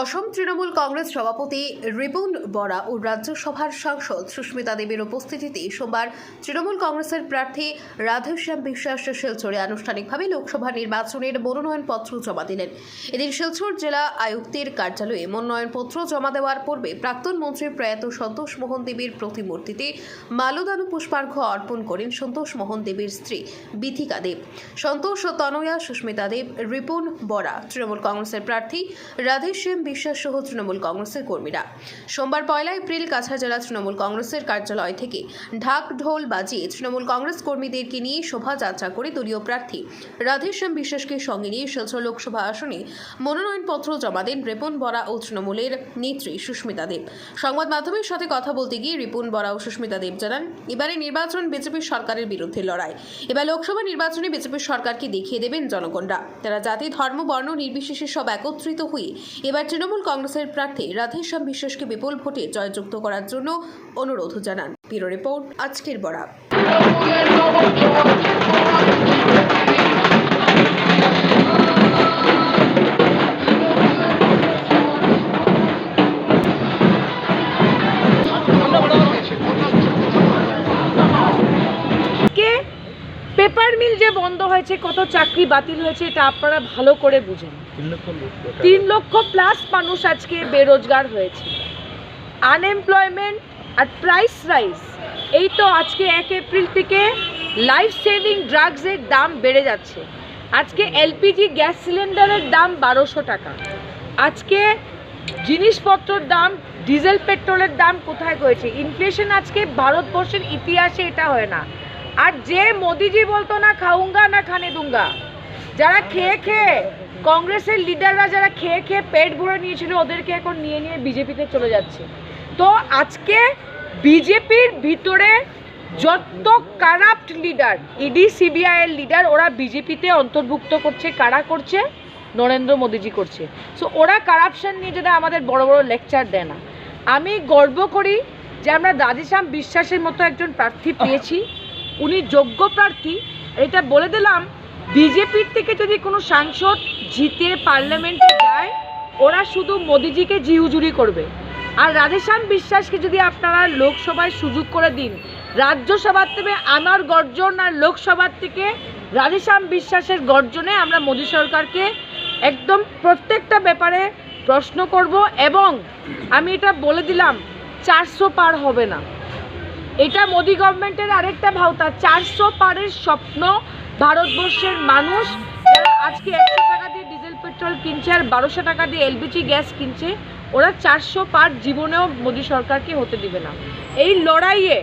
অসম তৃণমূল কংগ্রেস সভাপতি রিপুন বরা ও রাজ্যসভার সাংসদ সুস্মিতা দেবীর উপস্থিতিতে সোমবার তৃণমূল কংগ্রেসের প্রার্থী রাধেশ্যাম বিশ্বাস শিলচরে আনুষ্ঠানিকভাবে লোকসভা নির্বাচনের মনোনয়নপত্র জমা দিলেন। এদিন শিলচর জেলা আয়ুক্তের কার্যালয়ে মনোনয়নপত্র জমা দেওয়ার পূর্বে প্রাক্তন মন্ত্রী প্রয়াত সন্তোষ মোহন দেবীর প্রতিমূর্তিতে মালদানু পুষ্পার্ঘ্য অর্পণ করেন সন্তোষ মোহন দেবীর স্ত্রী বিথিকা দেব। সন্তোষ ও তনয়া সুস্মিতা দেব, রিপুন বরা, তৃণমূল কংগ্রেসের প্রার্থী রাধেশ্যাম বিশ্বাস সহ তৃণমূল কংগ্রেসের কর্মীরা। সোমবার পয়লা এপ্রিল কাছাড় জেলা তৃণমূল কংগ্রেসের কার্যালয় থেকে ঢাক ঢোল বাজিয়ে তৃণমূল কংগ্রেস কর্মীদেরকে নিয়ে শোভাযাত্রা করে দলীয় প্রার্থী রাধেশ্যাম বিশ্বাসকে সঙ্গে নিয়ে শিলচর লোকসভা আসনে মনোনয়নপত্র জমা দেন রিপুন বরা ও তৃণমূলের নেত্রী সুস্মিতা দেব। সংবাদ মাধ্যমের সাথে কথা বলতে গিয়ে রিপুন বরা ও সুস্মিতা দেব জানান, এবারে নির্বাচন বিজেপির সরকারের বিরুদ্ধে লড়াই। এবার লোকসভা নির্বাচনে বিজেপির সরকারকে দেখিয়ে দেবেন জনগণরা। তারা জাতি, ধর্ম, বর্ণ নির্বিশেষে সব একত্রিত হয়ে এবার তৃণমূল কংগ্রেসের প্রার্থী রাধেশ্যাম বিশ্বাসকে বিপুল ভোটে জয়যুক্ত করার জন্য অনুরোধ জানান। ব্যুরো রিপোর্ট, আজকের বরা পেপার মিল যে বন্ধ হয়েছে কত চাকরি বাতিল হয়েছে এটা আপনারা ভালো করে বুঝেন। তিন লক্ষ প্লাস মানুষ আজকে বেরোজগার হয়েছে। আনএমপ্লয়মেন্ট আর প্রাইস রাইস এই তো আজকে এক এপ্রিল থেকে লাইফ সেভিং ড্রাগসের দাম বেড়ে যাচ্ছে। আজকে এলপিজি গ্যাস সিলিন্ডারের দাম বারোশো টাকা। আজকে জিনিসপত্রর দাম ডিজেল পেট্রোলের দাম কোথায় হয়েছে ইনফ্লেশন আজকে ভারতবর্ষের ইতিহাসে এটা হয় না। আর যে মোদিজি বলতো না খাউঙ্গা না খানে দুঙ্গা, যারা খেয়ে খেয়ে কংগ্রেসের লিডাররা যারা খেয়ে খেয়ে পেট ভরে নিয়েছিল, ওদেরকে এখন নিয়ে নিয়ে বিজেপিতে চলে যাচ্ছে। তো আজকে বিজেপির ভিতরে যত কারাপ্ট লিডার ইডি সিবিআই এর লিডার ওরা বিজেপিতে অন্তর্ভুক্ত করছে, কারা করছে? নরেন্দ্র মোদীজি করছে। সো ওরা কারাপশন নিয়ে যেটা আমাদের বড় বড় লেকচার দেয় না। আমি গর্ব করি যে আমরা দাদিশ্যাম বিশ্বাসের মতো একজন প্রার্থী পেয়েছি। উনি যোগ্য প্রার্থী। এটা বলে দিলাম, বিজেপির থেকে যদি কোনো সাংসদ জিতে পার্লামেন্টে যায়, ওরা শুধু মোদিজিকে জিহুজুরি করবে। আর রাধেশ্যাম বিশ্বাসকে যদি আপনারা লোকসভায় সুযোগ করে দিন, রাজ্যসভার থেকে আমার গর্জন আর লোকসভার থেকে রাধেশ্যাম বিশ্বাসের গর্জনে আমরা মোদী সরকারকে একদম প্রত্যেকটা ব্যাপারে প্রশ্ন করব এবং আমি এটা বলে দিলাম, চারশো পার হবে না। এটা মোদি গভর্নমেন্টের আরেকটা ভাওতা। চারশো পারের স্বপ্ন ভারতবর্ষের মানুষ। আজকে একশো টাকা দিয়ে ডিজেল, পেট্রোল কিনছে আর বারোশো টাকা দিয়ে এলপিজি গ্যাস কিনছে, ওরা চারশো পার জীবনেও মোদি সরকারকে হতে দিবে না। এই লড়াইয়ে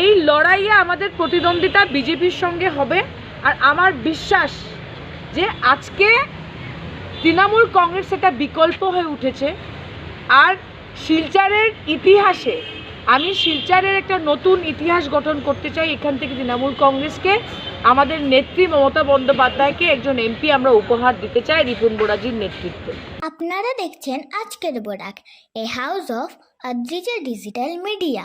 এই লড়াইয়ে আমাদের প্রতিদ্বন্দ্বিতা বিজেপির সঙ্গে হবে। আর আমার বিশ্বাস যে আজকে তৃণমূল কংগ্রেস একটা বিকল্প হয়ে উঠেছে। আর শিলচরের ইতিহাসে আমি শিলচরের একটা নতুন ইতিহাস গঠন করতে চাই এখান থেকে তৃণমূল কংগ্রেসকে। আমাদের নেত্রী মমতা বন্দ্যোপাধ্যায়কে একজন এমপি আমরা উপহার দিতে চাই রিপুন বোরাজির নেতৃত্বে। আপনারা দেখছেন আজকের Barak a house of Adrija digital media